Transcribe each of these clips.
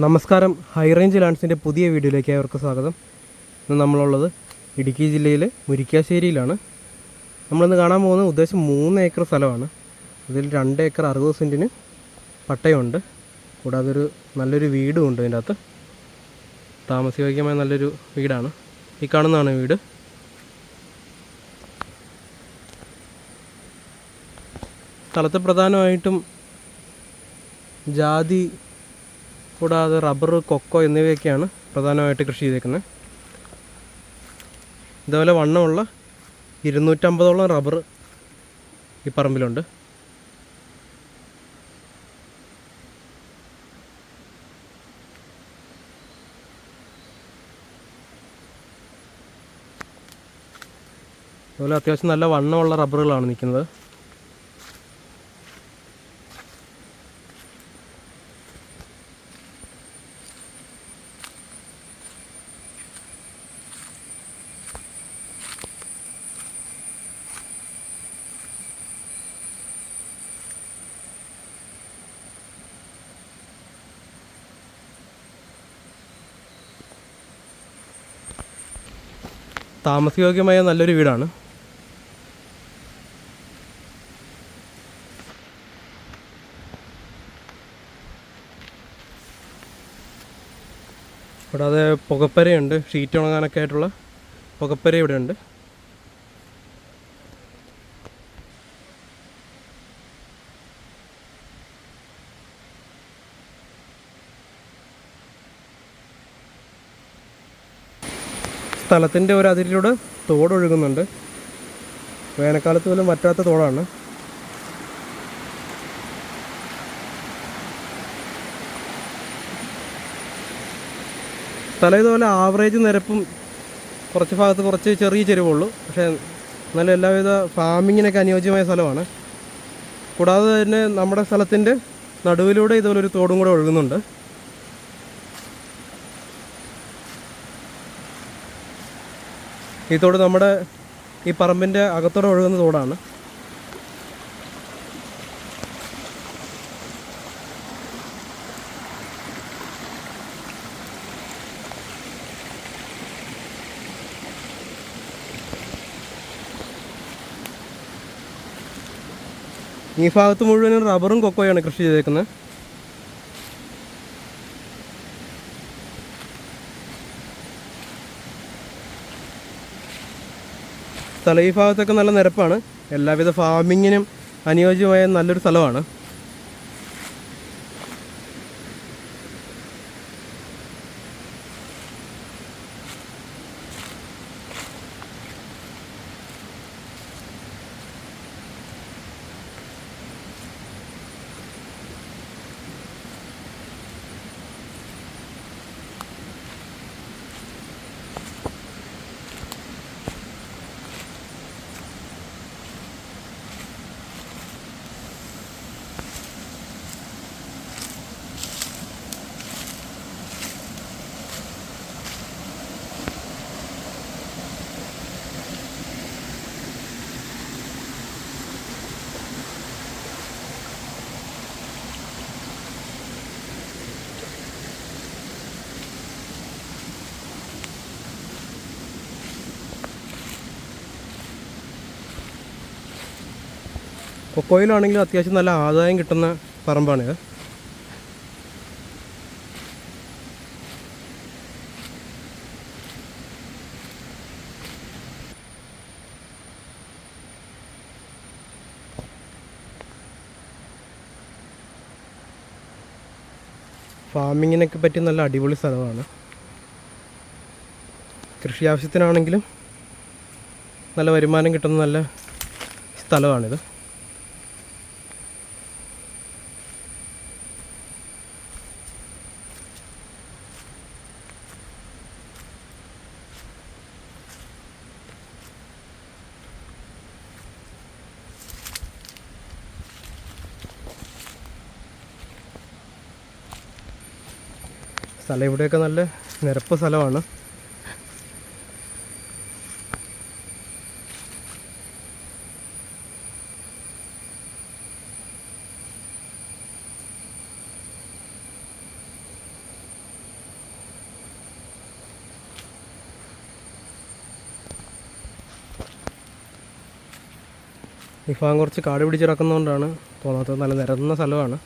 നമസ്കാരം. High range ലാൻഡ്സിന്റെ പുതിയ വീഡിയോയിലേക്ക് അവർക്ക് സ്വാഗതം. ഇന്ന് നമ്മളുള്ളത് ഇടുക്കി ജില്ലയിലെ മുരിക്കാശ്ശേരിയിലാണ്. നമ്മളിന്ന് കാണാൻ പോകുന്നത് ഉദ്ദേശം മൂന്ന് ഏക്കർ സ്ഥലമാണ്. ഇതിൽ രണ്ട് ഏക്കർ അറുപത് സെന്റിന് പട്ടയമുണ്ട് കൂടാതെ ഒരു നല്ലൊരു വീടും ഉണ്ട് ഇതിന്റെ അകത്ത്. താമസയോഗ്യമായ നല്ലൊരു വീടാണ്. ഈ കാണുന്നതാണ് വീട്. സ്ഥലത്ത് പ്രധാനമായിട്ടും ജാതി കൂടാതെ റബ്ബർ കൊക്കോ എന്നിവയൊക്കെയാണ് പ്രധാനമായിട്ട് കൃഷി ചെയ്തേക്കുന്നത്. ഇതുപോലെ വണ്ണമുള്ള ഇരുന്നൂറ്റമ്പതോളം റബ്ബർ ഈ പറമ്പിലുണ്ട്. അതുപോലെ അത്യാവശ്യം നല്ല വണ്ണമുള്ള റബ്ബറുകളാണ് നിൽക്കുന്നത്. താമസയോഗ്യമായ നല്ലൊരു വീടാണ്. കൂടാതെ പുകപ്പരയുണ്ട്. ഷീറ്റ് ഉണങ്ങാനൊക്കെ ആയിട്ടുള്ള പുകപ്പര ഇവിടെ ഉണ്ട് സ്ഥലത്തിന്റെ ഒരു അതിരിലൂടെ തോടൊഴുകുന്നുണ്ട്. വേനൽക്കാലത്ത് പോലും വറ്റാത്ത തോടാണ്. സ്ഥലം ഇതുപോലെ ആവറേജ് നിരപ്പും കുറച്ച് ഭാഗത്ത് കുറച്ച് ചെറിയ ചെരുവുള്ളൂ. പക്ഷേ നല്ല എല്ലാവിധ ഫാമിങ്ങിനൊക്കെ അനുയോജ്യമായ സ്ഥലമാണ്. കൂടാതെ തന്നെ നമ്മുടെ സ്ഥലത്തിന്റെ നടുവിലൂടെ ഇതുപോലൊരു തോടും കൂടെ ഒഴുകുന്നുണ്ട്. ഈ തോട് നമ്മുടെ ഈ പറമ്പിന്റെ അകത്തോടെ ഒഴുകുന്ന തോടാണ്. ഈ ഭാഗത്ത് മുഴുവനും റബ്ബറും കൊക്കോയാണ് കൃഷി ചെയ്തേക്കുന്നത്. സ്ഥലം ഈ ഭാഗത്തൊക്കെ നല്ല നിരപ്പാണ്. എല്ലാവിധ ഫാമിങ്ങിനും അനുയോജ്യമായ നല്ലൊരു സ്ഥലമാണ്. കൊക്കോയിലാണെങ്കിൽ അത്യാവശ്യം നല്ല ആദായം കിട്ടുന്ന പറമ്പാണിത് ഫാമിങ്ങിനൊക്കെ പറ്റി നല്ല അടിപൊളി സ്ഥലമാണ്. കൃഷി ആവശ്യത്തിനാണെങ്കിലും നല്ല വരുമാനം കിട്ടുന്ന നല്ല സ്ഥലമാണിത്. സ്ഥലം ഇവിടെയൊക്കെ നല്ല നിരപ്പ് സ്ഥലമാണ്. ഇപ്പം കുറച്ച് കാട് പിടിച്ചിറക്കുന്നതുകൊണ്ടാണ് തോന്നാത്തത് നല്ല നിരന്ന സ്ഥലമാണ്.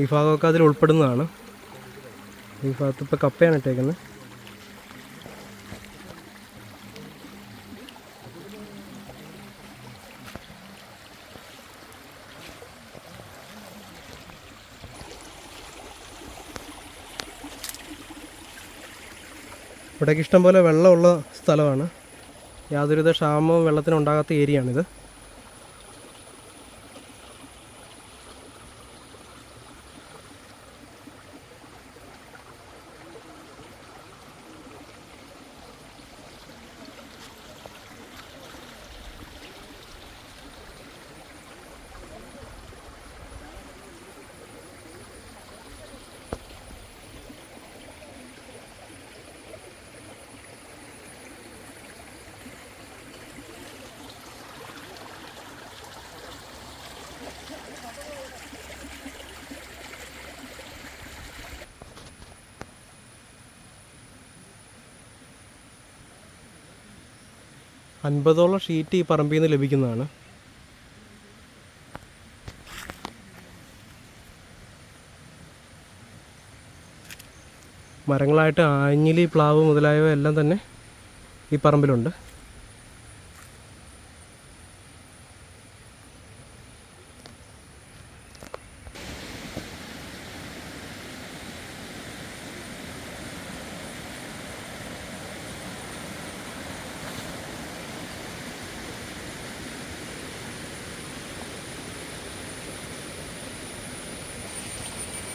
ഈ ഭാഗമൊക്കെ അതിൽ ഉൾപ്പെടുന്നതാണ്. ഈ ഭാഗത്ത് ഇപ്പോൾ കപ്പയാണ് ഇട്ടേക്കുന്നത്. ഇവിടേക്ക് ഇഷ്ടംപോലെ വെള്ളമുള്ള സ്ഥലമാണ്. യാതൊരുവിധ ക്ഷാമവും വെള്ളത്തിനുണ്ടാകാത്ത ഏരിയയാണിത്. അൻപതോളം ഷീറ്റ് ഈ പറമ്പിൽ നിന്ന് ലഭിക്കുന്നതാണ്. മരങ്ങളായിട്ട് ആഞ്ഞിലി പ്ലാവ് മുതലായവ എല്ലാം തന്നെ ഈ പറമ്പിലുണ്ട്.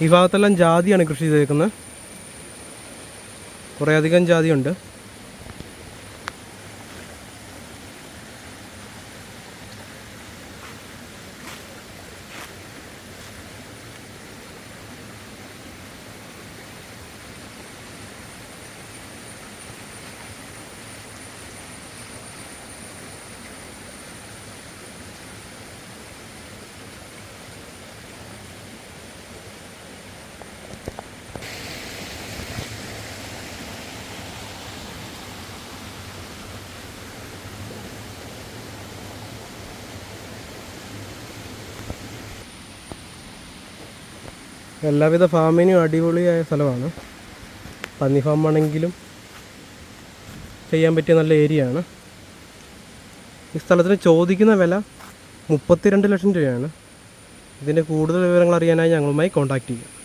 ഈ ഭാഗത്തെല്ലാം ജാതിയാണ് കൃഷി ചെയ്തേക്കുന്നത്. കുറേ അധികം ജാതിയുണ്ട്. എല്ലാവിധ ഫാമിനും അടിപൊളിയായ സ്ഥലമാണ്. പന്നി ഫാം ആണെങ്കിലും ചെയ്യാൻ പറ്റിയ നല്ല ഏരിയ ആണ്. ഈ സ്ഥലത്തിന് ചോദിക്കുന്ന വില മുപ്പത്തിരണ്ട് ലക്ഷം രൂപയാണ്. ഇതിന്റെ കൂടുതൽ വിവരങ്ങൾ അറിയാനായി ഞങ്ങളുമായി കോൺടാക്റ്റ് ചെയ്യുക.